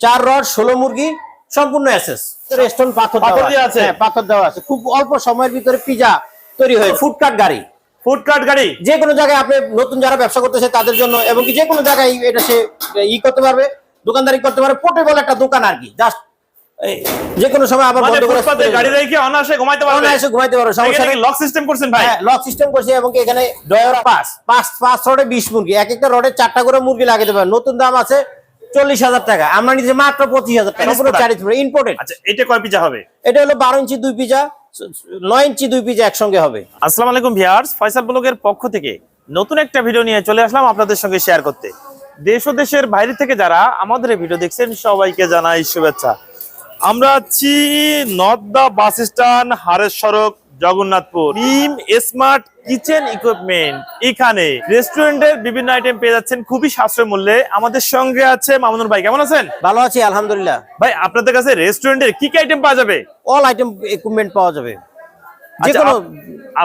চার রড ষোলো মুরগি সম্পূর্ণ অ্যাসেস স্টোন পাথর পাথর দেওয়া দেওয়া আছে। আছে? হ্যাঁ, পাথর দেওয়া আছে। খুব অল্প সময়ের ভিতরে পিজা তৈরি হয়ে ফুডকার্ট গাড়ি। গাড়ি? যে কোনো জায়গায় আপনি নতুন যারা ব্যবসা করতেছে তাদের জন্য এবং কি যে কোনো জায়গায় এটা সে ই করতে পারবে দোকানদারি করতে পারবে। পোর্টেবল একটা দোকান আর কি। জাস্ট যে কোনো সময় আবার মানে বন্ধ করে গাড়ি রেখে অনায়াসে ঘুমাইতে পারবে। অনায়াসে ঘুমাইতে পারবে। সমস্যা নেই। লক সিস্টেম করছেন ভাই? লক সিস্টেম করছে এবং এখানে ডয়ার পাস পাঁচ পাঁচ রডে বিশ মুরগি। এক একটা রডে চারটা করে মুরগি লাগিয়ে দেবে। নতুন দাম আছে চল্লিশ হাজার টাকা। আমরা নিচ্ছি মাত্র পঁচিশ হাজার টাকা পুরো ইম্পোর্টেড আচ্ছা এটা কয় পিজা হবে? এটা হলো বারো ইঞ্চি দুই পিজা নয় ইঞ্চি দুই পিজা একসঙ্গে হবে। আসসালামু আলাইকুম ভিউয়ার্স ফয়সাল ব্লগের পক্ষ থেকে নতুন একটা ভিডিও নিয়ে চলে আসলাম আপনাদের সঙ্গে শেয়ার করতে। দেশ ও দেশের বাইরে থেকে যারা আমাদের ভিডিও দেখছেন সবাইকে জানাই শুভেচ্ছা। আমরা আছি নর্দা বাস স্ট্যান্ড হারের সড়ক Jagannathpur. Team smart kitchen equipment এখানে রেস্টুরেন্টের বিভিন্ন আইটেম পেয়ে যাচ্ছেন। খুবই সাশ্রয় মূল্যে। আমাদের সঙ্গে আছে মামুনুর ভাই। কেমন আছেন? ভালো আছি আলহামদুলিল্লাহ। ভাই আপনাদের কাছে রেস্টুরেন্টের কি কি আইটেম পাওয়া যাবে? অল আইটেম ইকুইপমেন্ট পাওয়া যাবে। যে আচ্ছা, কোনো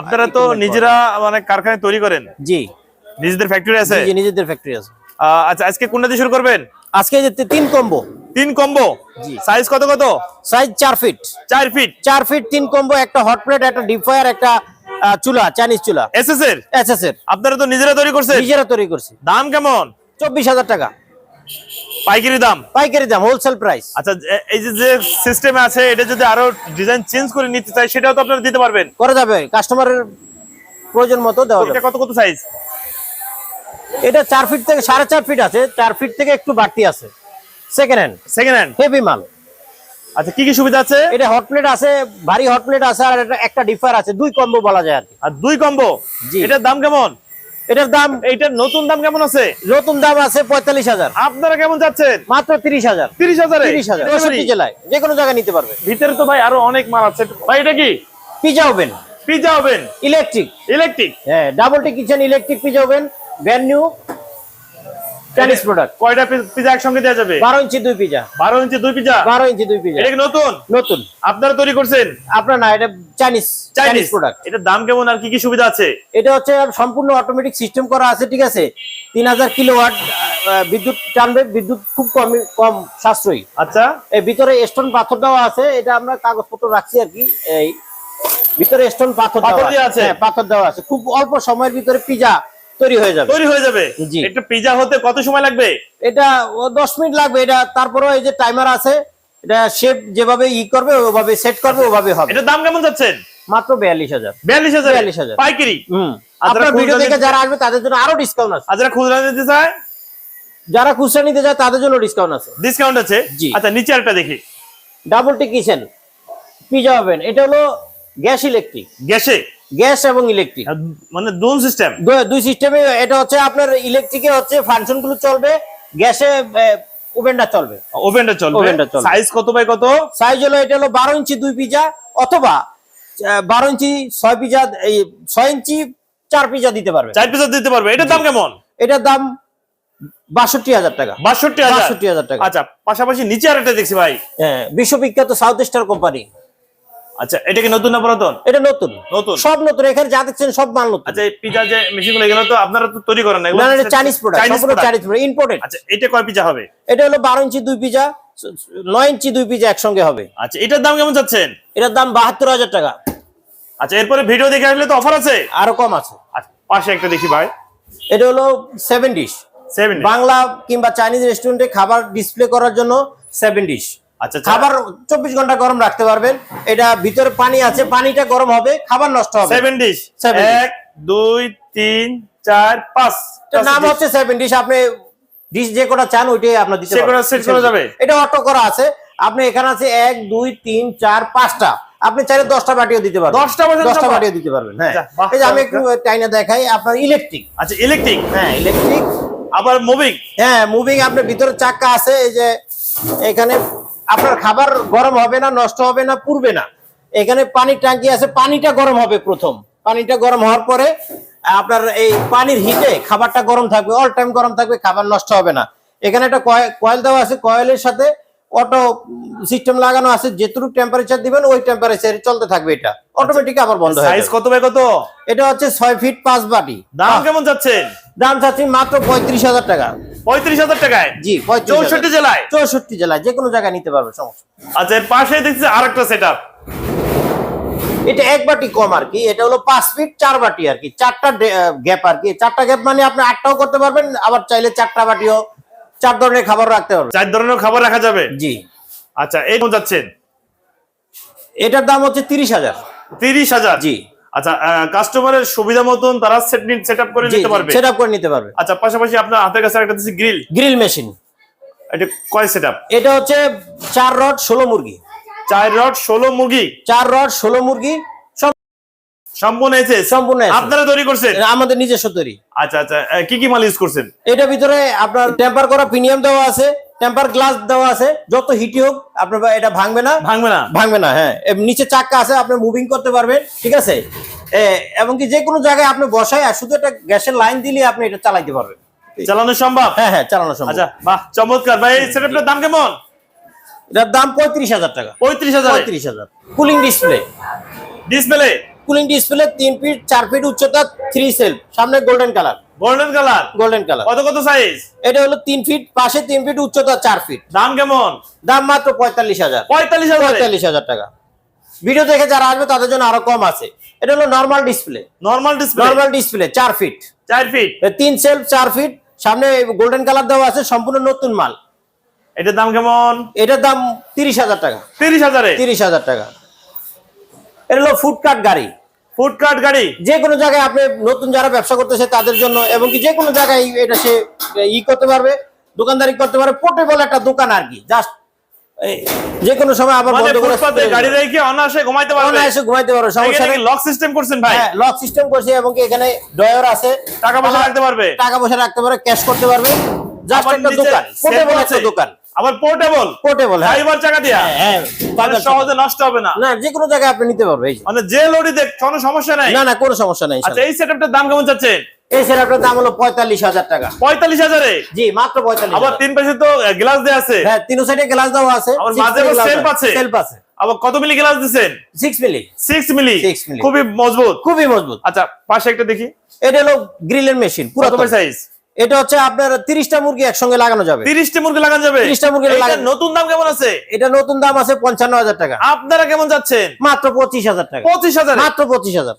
আপনারা তো নিজেরা মানে কারখানায় তৈরি করেন? জি। নিজেদের ফ্যাক্টরি আছে? জি, নিজেদের ফ্যাক্টরি আছে। আচ্ছা আজকে কোনটা দিয়ে শুরু করবেন? আজকে তিন কম্বো তিন কম্বো সাইজ কত কত? সাইজ চার ফিট চার ফিট চার ফিট তিন কম্বো একটা হট প্লেট একটা ডিপ ফায়ার একটা চুলা চাইনিজ চুলা। এসএস এর? এসএস এর। আপনারা তো নিজেরা তৈরি করছেন? নিজেরা তৈরি করছি। দাম কেমন? চব্বিশ হাজার টাকা। পাইকারি দাম? পাইকারি দাম হোলসেল প্রাইস আচ্ছা এই যে যে সিস্টেম আছে এটা যদি আরও ডিজাইন চেঞ্জ করে নিতে চাই সেটাও তো আপনারা দিতে পারবেন? করা যাবে। কাস্টমারের প্রয়োজন মতো দেওয়া এটা যাবে। কত কত সাইজ এটা চার ফিট থেকে সাড়ে চার ফিট আছে। চার ফিট থেকে একটু বাড়তি আছে। Second hand second hand heavy মাল। আচ্ছা কি কি সুবিধা আছে? এটা হট প্লেট আছে ভারী হট প্লেট আছে আর এটা একটা ডিফার আছে দুই কম্বো বলা যায় আর কি। আর দুই কম্বো জি। এটার দাম কেমন? এটার দাম এইটার নতুন দাম কেমন আছে? নতুন দাম আছে পঁয়তাল্লিশ হাজার। আপনারা কেমন যাচ্ছেন মাত্র তিরিশ হাজার। তিরিশ হাজারে? তিরিশ হাজার। জেলায় যে কোনো জায়গায় নিতে পারবে। ভিতরে তো ভাই আরও অনেক মাল আছে। ভাই এটা কি? Pizza oven pizza oven electric electric হ্যাঁ double T kitchen electric pizza oven brand new Chinese product কয়টা পিজা একসঙ্গে দেওয়া যাবে? বারো ইঞ্চি দুই পিজা বারো ইঞ্চি দুই পিজা বারো ইঞ্চি দুই পিজা এটা কি নতুন? নতুন। আপনারা তৈরি করছেন? আপনার না এটা চাইনিজ চাইনিজ প্রোডাক্ট এটার দাম কেমন আর কি কি সুবিধা আছে? এটা হচ্ছে সম্পূর্ণ অটোমেটিক সিস্টেম করা আছে ঠিক আছে? তিন হাজার কিলোওয়াট বিদ্যুৎ টানবে বিদ্যুৎ খুব কম কম সাশ্রয়ী। আচ্ছা। এই ভিতরে স্টোন পাথর দেওয়া আছে এটা আমরা কাগজপত্র রাখছি আর কি এই ভিতরে স্টোন পাথর দেওয়া আছে? হ্যাঁ, পাথর দেওয়া আছে। খুব অল্প সময়ের ভিতরে পিজা তৈরি হয়ে যাবে। তৈরি হয়ে যাবে। একটা পিজা হতে কত সময় লাগবে? এটা ও দশ মিনিট লাগবে। এটা তারপরেও এই যে টাইমার আছে এটা শেপ যেভাবে ই করবে ওভাবে সেট করবে ওভাবে হবে। এটার দাম কেমন যাচ্ছেন? মাত্র বিয়াল্লিশ হাজার। বিয়াল্লিশ হাজার? 42,000 পাইকারি? হুম। আপনার ভিডিও খুচরা দেখে নিতে- যারা আসবে তাদের জন্য আরও ডিসকাউন্ট আছে। আর যারা খুচরা নিতে চায়? যারা খুচরা নিতে যায় তাদের জন্য ডিসকাউন্ট আছে। ডিসকাউন্ট আছে? আচ্ছা নিচে একটা দেখি। Double T kitchen pizza oven এটা হলো গ্যাস ইলেকট্রিক গ্যাসে গ্যাস এবং ইলেকট্রিক। মানে দুন সিস্টেম। দুই সিস্টেমে এটা হচ্ছে আপনার ইলেকট্রিকে হচ্ছে ফাংশনগুলো চলবে গ্যাসে ওভেনটা চলবে। ওভেনটা চলবে। ওভেনটা চলবে। সাইজ কত বাই কত? সাইজ হলো এটা হলো বারো ইঞ্চি দুই পিজা অথবা আহ, বারো ইঞ্চি ছয় পিজা এই ছয় ইঞ্চি চার পিজা দিতে পারবে। চার পিজা দিতে পারবে। এটার দাম কেমন? এটার দাম বাষট্টি হাজার টাকা। বাষট্টি হাজার? টাকা। আচ্ছা পাশাপাশি নিচে আর একটা দেখছি ভাই। হ্যাঁ বিশ্ববিখ্যাত সাউথ স্টার কোম্পানি আচ্ছা এটা কি নতুন না পুরাতন? এটা নতুন। নতুন? সব নতুন এখানে যা দেখছেন সব মাল নতুন। আচ্ছা এই পিজা যে মেশিনগুলো এগুলো তো আপনারা তো তৈরি করেন না চাইনিজ প্রোডাক্ট Chinese সম্পূর্ণ product। চাইনিজ প্রোডাক্ট ইম্পোর্টেড আচ্ছা এটা কয় পিজা হবে? এটা হলো বারো ইঞ্চি দুই পিজা ইঞ্চি দুই পিজা একসঙ্গে হবে। আচ্ছা এটার দাম কেমন যাচ্ছেন এটার দাম বাহাত্তর হাজার টাকা। আচ্ছা এরপরে ভিডিও দেখে আসলে তো অফার আছে? আরও কম আছে। আচ্ছা পাশে একটা দেখি ভাই। এটা হলো সেভেন ডিশ বাংলা কিংবা চাইনিজ রেস্টুরেন্টে খাবার ডিসপ্লে করার জন্য সেভেন ডিশ আচ্ছা আচ্ছা। খাবার চব্বিশ ঘণ্টা গরম রাখতে পারবেন। এটা ভিতরে পানি আছে পানিটা গরম হবে খাবার নষ্ট হবে। সেভেন ডিশ এক দুই তিন চার পাঁচ। নাম হচ্ছে সেভেন ডিশ আপনি ডিশ যে কটা চান ওইটাই আপনার দিতে যাবে? এটা অটো করা আছে। আপনি এখানে আছে এক দুই তিন চার পাঁচটা। আপনি চাইলে দশটা বাটিও দিতে পারবেন। দশটা দশটা? বাটিও দিতে পারবেন হ্যাঁ। এই যে আমি একটু টাইনে দেখাই আপনার ইলেকট্রিক আচ্ছা ইলেকট্রিক হ্যাঁ ইলেকট্রিক আবার মুভিং হ্যাঁ মুভিং আপনার ভিতরে চাক্কা আছে এই যে এখানে আপনার খাবার গরম হবে না নষ্ট হবে না পুড়বে না। এখানে পানির ট্যাঙ্কি আছে পানিটা গরম হবে প্রথম। পানিটা গরম হওয়ার পরে আপনার এই পানির হিটে খাবারটা গরম থাকবে অল টাইম গরম থাকবে খাবার নষ্ট হবে না। এখানে একটা কয়েল দেওয়া আছে কয়েলের সাথে অটো সিস্টেম লাগানো আছে যেটুকু টেম্পারেচার দিবেন ওই টেম্পারেচারে চলতে থাকবে এটা। অটোমেটিক আবার বন্ধ হয়ে সাইজ কত বাই কত? এটা হচ্ছে ছয় ফিট পাঁচ বাটি। দাম কেমন যাচ্ছেন দাম চাচ্ছি মাত্র পঁয়ত্রিশ হাজার টাকা। পঁয়ত্রিশ হাজার টাকায়? জি চৌষট্টি জেলায়? চৌষট্টি জেলায় যে কোনো জায়গায় নিতে পারবে সমস্যা আচ্ছা এর পাশে দেখছি আরেকটা সেট আপ এটা এক বাটি কম আর কি এটা হলো পাঁচ ফিট চার বাটি আর কি চারটা গ্যাপ আর কি। চারটা গ্যাপ মানে আপনি আটটাও করতে পারবেন আবার চাইলে চারটা বাটিও চার ধরনের খাবার রাখতে পারবেন। চার ধরনের খাবার রাখা যাবে? জি। আচ্ছা এই যাচ্ছেন? এটার দাম হচ্ছে তিরিশ হাজার। তিরিশ হাজার? জি। আচ্ছা কাস্টমারের সুবিধা মতন তারা সেট আপ করে নিতে পারবে? সেট করে নিতে পারবে। আচ্ছা পাশাপাশি আপনার হাতের কাছে একটা দিচ্ছি গ্রিল গ্রিল মেশিন এটা কয় সেট আপ এটা হচ্ছে চার রড ষোলো মুরগি। চার রড ষোলো মুরগি? চার রড ষোলো মুরগি সম্পূর্ণ এসে সম্পূর্ণ। আপনারা তৈরি করছেন? আমাদের নিজস্ব তৈরি। আচ্ছা আচ্ছা কি কি মাল ইউজ করছেন? এটার ভিতরে আপনার টেম্পার করা প্রিমিয়াম দেওয়া আছে। টেম্পার গ্লাস দেওয়া আছে। যত হিটই হোক আপনার এটা ভাঙবে না। ভাঙবে না। ভাঙবে না হ্যাঁ। নিচে চাক্কা আছে আপনি মুভিং করতে পারবেন ঠিক আছে? এবং কি যে কোনো জায়গায় আপনি বসায় আর শুধু একটা গ্যাসের লাইন দিলে আপনি এটা চালাইতে পারবেন। চালানো সম্ভব? হ্যাঁ হ্যাঁ চালানো সম্ভব। আচ্ছা বাহ চমৎকার। ভাই এই সেটআপটার দাম কেমন? এটার দাম পঁয়ত্রিশ হাজার টাকা। পঁয়ত্রিশ হাজার? পঁয়ত্রিশ হাজার। Cooling display display cooling display তিন ফিট চার ফিট উচ্চতা থ্রি সেল সামনে golden colour golden colour golden colour কত কত সাইজ এটা হলো তিন ফিট পাশে তিন ফিট উচ্চতা চার ফিট দাম কেমন? দাম মাত্র পঁয়তাল্লিশ হাজার। পঁয়তাল্লিশ হাজার? পঁয়তাল্লিশ হাজার টাকা। ভিডিও দেখে যারা আসবে তাদের জন্য আরও কম আছে। এটা হলো normal display normal display normal display চার ফিট চার ফিট তিন সেলফ চার ফিট সামনে গোল্ডেন কালার দেওয়া আছে সম্পূর্ণ নতুন মাল। এটার দাম কেমন? এটার দাম তিরিশ হাজার টাকা। তিরিশ হাজারে? তিরিশ হাজার টাকা। এটা হলো ফুডকার্ট গাড়ি। ফুডকার্ট গাড়ি। যে কোনো জায়গায় আপনি নতুন যারা ব্যবসা করতেছে তাদের জন্য এবং কি যে কোনো জায়গায় এটা সে ই করতে পারবে দোকানদারি করতে পারবে পোর্টেবল একটা দোকান আর কি জাস্ট যে কোনো সময় আবার মানে বন্ধ করে গাড়ি রেখে অনায়াসে ঘুমাইতে পারবে। অনায়াসে ঘুমাইতে পারবে সমস্যা নেই। লক সিস্টেম করছেন ভাই? হ্যাঁ লক সিস্টেম করছে এবং কি এখানে ড্রয়ার আছে। টাকা পয়সা রাখতে পারবে? টাকা পয়সা রাখতে পারবে ক্যাশ করতে পারবে। জাস্ট একটা দোকান পোর্টেবল। একটা দোকান। আবার পোর্টেবল পোর্টেবল হ্যাঁ। ফাইবার চাকা দিয়া? হ্যাঁ মানে সহজে নষ্ট হবে না। না যে কোনো জায়গায় আপনি নিতে পারবে এই যে। মানে যে দেখ কোনো সমস্যা নাই? না না কোনো সমস্যা নেই আচ্ছা এই সেটআপটার দাম কেমন এই সেটআপটার দাম হলো টাকা। জি মাত্র আবার তিন পাশে তো গ্লাস আছে। হ্যাঁ তিন সাইডে গ্লাস দেওয়া আছে আবার মাঝে আবার আছে। সেলফ আছে। আবার কত মিলি গ্লাস মিলি। খুবই মজবুত। খুবই মজবুত। আচ্ছা পাশে একটা দেখি। এটা হলো গ্রিলের মেশিন পুরো সাইজ এটা হচ্ছে আপনার তিরিশটা মুরগি একসঙ্গে লাগানো যাবে। তিরিশটি মুরগি লাগানো যাবে? 30টা মুরগি নতুন দাম কেমন আছে? এটা নতুন দাম আছে পঞ্চান্ন হাজার টাকা। আপনারা কেমন যাচ্ছেন? মাত্র পঁচিশ হাজার টাকা। পঁচিশ হাজার? মাত্র পঁচিশ হাজার।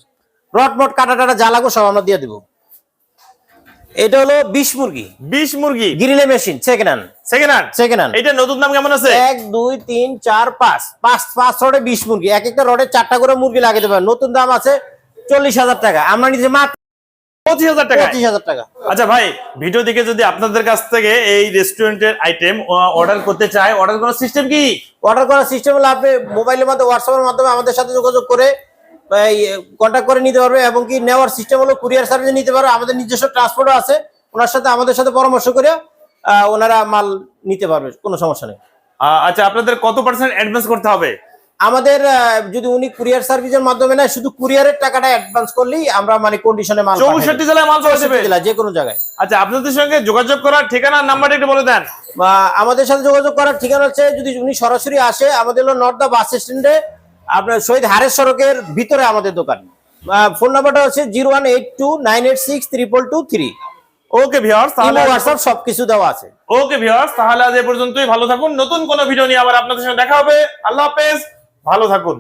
রড মট কাটা টাটা যা লাগো সব আমরা দিয়ে দেবো। এটা হলো বিশ মুরগি। বিশ মুরগি? গ্রিলে machine second hand second hand second hand এইটার নতুন দাম কেমন আছে? এক দুই তিন চার পাঁচ। পাঁচ পাঁচ রডে বিশ মুরগি। এক একটা রডে চারটা করে মুরগি লাগাতে পারেন নতুন দাম আছে চল্লিশ হাজার টাকা। আমরা নিচ্ছি মাত্র পঁচিশ হাজার টাকা পঁচিশ হাজার টাকা। আচ্ছা ভাই ভিডিও দেখে যদি আপনাদের কাছ থেকে এই রেস্টুরেন্টের আইটেম অর্ডার করতে চায় অর্ডার করার সিস্টেম কি? অর্ডার করার সিস্টেম হলো আপনি মোবাইলের মাধ্যমে হোয়াটসঅ্যাপের মাধ্যমে আমাদের সাথে যোগাযোগ করে কন্ট্যাক্ট করে নিতে পারবে এবং কি নেওয়ার সিস্টেম হলো কুরিয়ার সার্ভিস নিতে পারবে। আমাদের নিজস্ব ট্রান্সপোর্টও আছে ওনার সাথে আমাদের সাথে পরামর্শ করে ওনারা মাল নিতে পারবে কোনো সমস্যা নেই। আচ্ছা আপনাদের কত পার্সেন্ট অ্যাডভান্স করতে হবে? আমাদের যদি উনি কুরিয়ার সার্ভিসের মাধ্যমে নেয় শুধু কুরিয়ারের টাকাটা অ্যাডভান্স করলেই আমরা মানে কন্ডিশনে মাল চৌষট্টি। জেলায় মাল পাওয়া যাবে জেলা, যে কোনো জায়গায়। আচ্ছা আপনাদের সঙ্গে যোগাযোগ করার ঠিকানা নাম্বারটা একটু বলে দেন। আমাদের সাথে যোগাযোগ করার ঠিকানা হচ্ছে যদি উনি সরাসরি আসে আমাদের হলো নর্দা বাস স্ট্যান্ডে আপনার শহীদ হারের সড়কের ভিতরে আমাদের দোকান। ফোন নাম্বারটা হচ্ছে zero one eight two nine eight six triple two three okay viewers তাহলে হোয়াটসঅ্যাপ সবকিছু দেওয়া আছে। ওকে ভিউয়ার্স তাহলে আজ এ পর্যন্তই ভালো থাকুন। নতুন কোনো ভিডিও নিয়ে আবার আপনাদের সঙ্গে দেখা হবে। আল্লাহ হাফেজ। ভালো থাকুন।